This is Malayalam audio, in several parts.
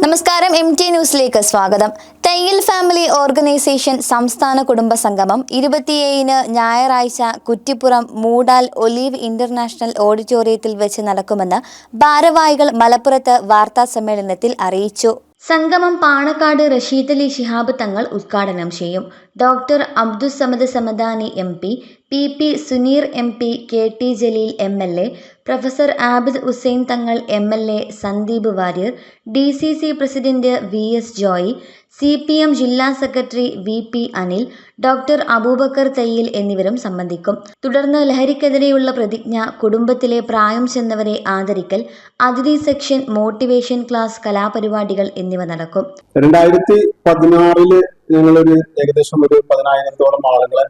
നമസ്കാരം എം ടി ന്യൂസിലേക്ക് സ്വാഗതം. തയ്യൽ ഫാമിലി ഓർഗനൈസേഷൻ സംസ്ഥാന കുടുംബ സംഗമം ഇരുപത്തിയേഴിന് ഞായറാഴ്ച കുറ്റിപ്പുറം മൂടാൽ ഒലീവ് ഇന്റർനാഷണൽ ഓഡിറ്റോറിയത്തിൽ വെച്ച് നടക്കുമെന്ന് ഭാരവാഹികൾ മലപ്പുറത്ത് വാർത്താ സമ്മേളനത്തിൽ അറിയിച്ചു. സംഗമം പാണക്കാട് റഷീദ് അലി ശിഹാബ് തങ്ങൾ ഉദ്ഘാടനം ചെയ്യും. Doctor Abdussamad Samadani M P P P Suneer M P K T Jaleel M L A professor Abid Hussain Thangal M L A Sandeep Warrier D C C president V S Joy C P M ജില്ലാ secretary V P Anil doctor Aboobacker Thayyil എന്നിവരും സംബന്ധിക്കും. തുടർന്ന് ലഹരിക്കെതിരെയുള്ള പ്രതിജ്ഞ കുടുംബത്തിലെ പ്രായം ചെന്നവരെ ആദരിക്കൽ അതിഥി സെക്ഷൻ മോട്ടിവേഷൻ ക്ലാസ് കലാപരിപാടികൾ എന്നിവ നടക്കും. രണ്ടായിരത്തി പതിനാറിൽ ഞങ്ങളൊരു ഏകദേശം ഒരു പതിനായിരത്തോളം ആളുകളെ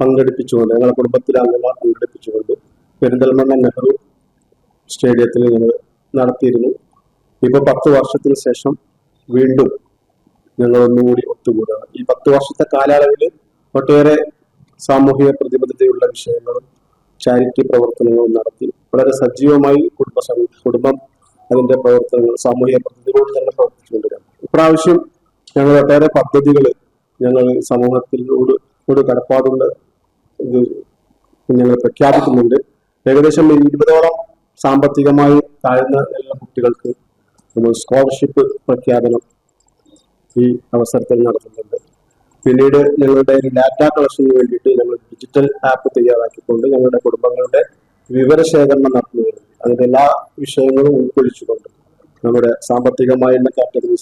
പങ്കെടുപ്പിച്ചുകൊണ്ട് ഞങ്ങളുടെ കുടുംബത്തിലെ അംഗങ്ങൾ പങ്കെടുപ്പിച്ചുകൊണ്ട് പെരിന്തൽമണ്ണ നെഹ്റു സ്റ്റേഡിയത്തിൽ ഞങ്ങൾ നടത്തിയിരുന്നു. ഇപ്പൊ പത്ത് വർഷത്തിന് ശേഷം വീണ്ടും ഞങ്ങൾ ഒന്നുകൂടി ഒത്തുകൂടുകയാണ്. ഈ പത്ത് വർഷത്തെ കാലയളവിൽ ഒട്ടേറെ സാമൂഹിക പ്രതിബദ്ധതയുള്ള വിഷയങ്ങളും ചാരിറ്റി പ്രവർത്തനങ്ങളും നടത്തി വളരെ സജീവമായി കുടുംബ കുടുംബം അതിന്റെ പ്രവർത്തനങ്ങൾ സാമൂഹിക പദ്ധതികളോട് തന്നെ പ്രവർത്തിച്ചുകൊണ്ടിരിക്കുകയാണ്. ഇപ്രാവശ്യം ഞങ്ങൾ ഒട്ടേറെ പദ്ധതികൾ ഞങ്ങൾ ഒരു കടപ്പാടുള്ള ഇത് ഞങ്ങൾ പ്രഖ്യാപിക്കുന്നുണ്ട്. ഏകദേശം ഇരുപതോളം സാമ്പത്തികമായി താഴ്ന്ന എല്ലാ കുട്ടികൾക്ക് നമ്മൾ സ്കോളർഷിപ്പ് പ്രഖ്യാപനം ഈ അവസരത്തിൽ നടത്തുന്നുണ്ട്. പിന്നീട് ഞങ്ങളുടെ ഡാറ്റ കളക്ഷന് വേണ്ടിയിട്ട് ഞങ്ങൾ ഡിജിറ്റൽ ആപ്പ് തയ്യാറാക്കിക്കൊണ്ട് ഞങ്ങളുടെ കുടുംബങ്ങളുടെ വിവരശേഖരണം നടത്തുന്നുണ്ട് അതിന്റെ എല്ലാ വിഷയങ്ങളും ഉൾക്കൊള്ളിച്ചുകൊണ്ട് നമ്മുടെ സാമ്പത്തികമായുള്ള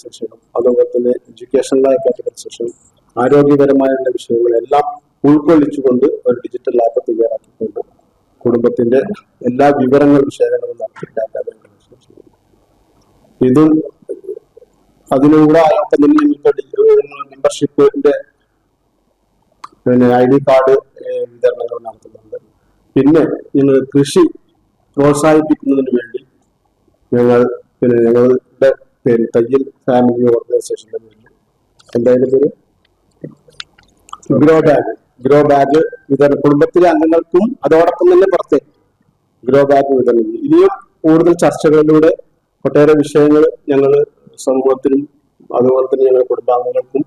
സെക്ഷനും അതുപോലെ തന്നെ എഡ്യൂക്കേഷനായ കാറ്റഗറി സെക്ഷനും ആരോഗ്യപരമായുള്ള വിഷയങ്ങളെല്ലാം ഉൾക്കൊള്ളിച്ചുകൊണ്ട് ഒരു ഡിജിറ്റൽ ആപ്പ് തയ്യാറാക്കിക്കൊണ്ട് കുടുംബത്തിന്റെ എല്ലാ വിവരങ്ങളും ശേഖരണം നടത്തി ഡാറ്റാ ബാങ്ക് ഇതും അതിലൂടെ മെമ്പർഷിപ്പിന്റെ പിന്നെ ഐ ഡി കാർഡ് വിതരണങ്ങൾ നടത്തുന്നുണ്ട്. പിന്നെ ഞങ്ങൾ കൃഷി പ്രോത്സാഹിപ്പിക്കുന്നതിന് വേണ്ടി ഞങ്ങൾ പിന്നെ ഞങ്ങളുടെ പേര് തയ്യൽ ഫാമിലി ഓർഗനൈസേഷന്റെ പേരിൽ. എന്തായാലും പേര്? ഗ്രോ ഗ്രോ ബാഗ് വിതരണം. കുടുംബത്തിലെ അംഗങ്ങൾക്കും അതോടൊപ്പം തന്നെ പുറത്തെ ഗ്രോ ബാഗ് വിതരണം. ഇനിയും കൂടുതൽ ചർച്ചകളിലൂടെ ഒട്ടേറെ വിഷയങ്ങൾ ഞങ്ങൾ സമൂഹത്തിനും അതുപോലെ തന്നെ ഞങ്ങളുടെ കുടുംബാംഗങ്ങൾക്കും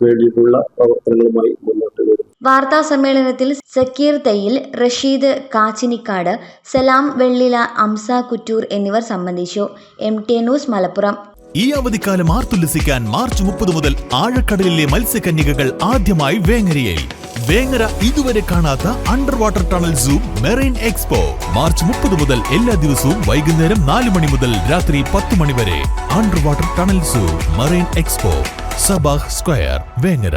വേണ്ടിയിട്ടുള്ള പ്രവർത്തനങ്ങളുമായി മുന്നോട്ട് വരും. വാർത്താ സമ്മേളനത്തിൽ സക്കീർ തയ്യിൽ റഷീദ് കാച്ചിനിക്കാട് സലാം വെള്ളില അംസ കുറ്റൂർ എന്നിവർ സംബന്ധിച്ചു. M T news Malappuram. ഈ അവധിക്കാലം ആർത്തുല്ലസിക്കാൻ മാർച്ച് മുപ്പത് മുതൽ ആഴക്കടലിലെ മത്സ്യകന്യകകൾ ആദ്യമായി വേങ്ങരയിൽ വേങ്ങര ഇതുവരെ കാണാത്ത under water tunnel zoo marine expo March മുപ്പത് മുതൽ എല്ലാ ദിവസവും വൈകുന്നേരം നാല് മണി മുതൽ രാത്രി പത്ത് മണി വരെ under water tunnel zoo marine expo Sabah square Vengara.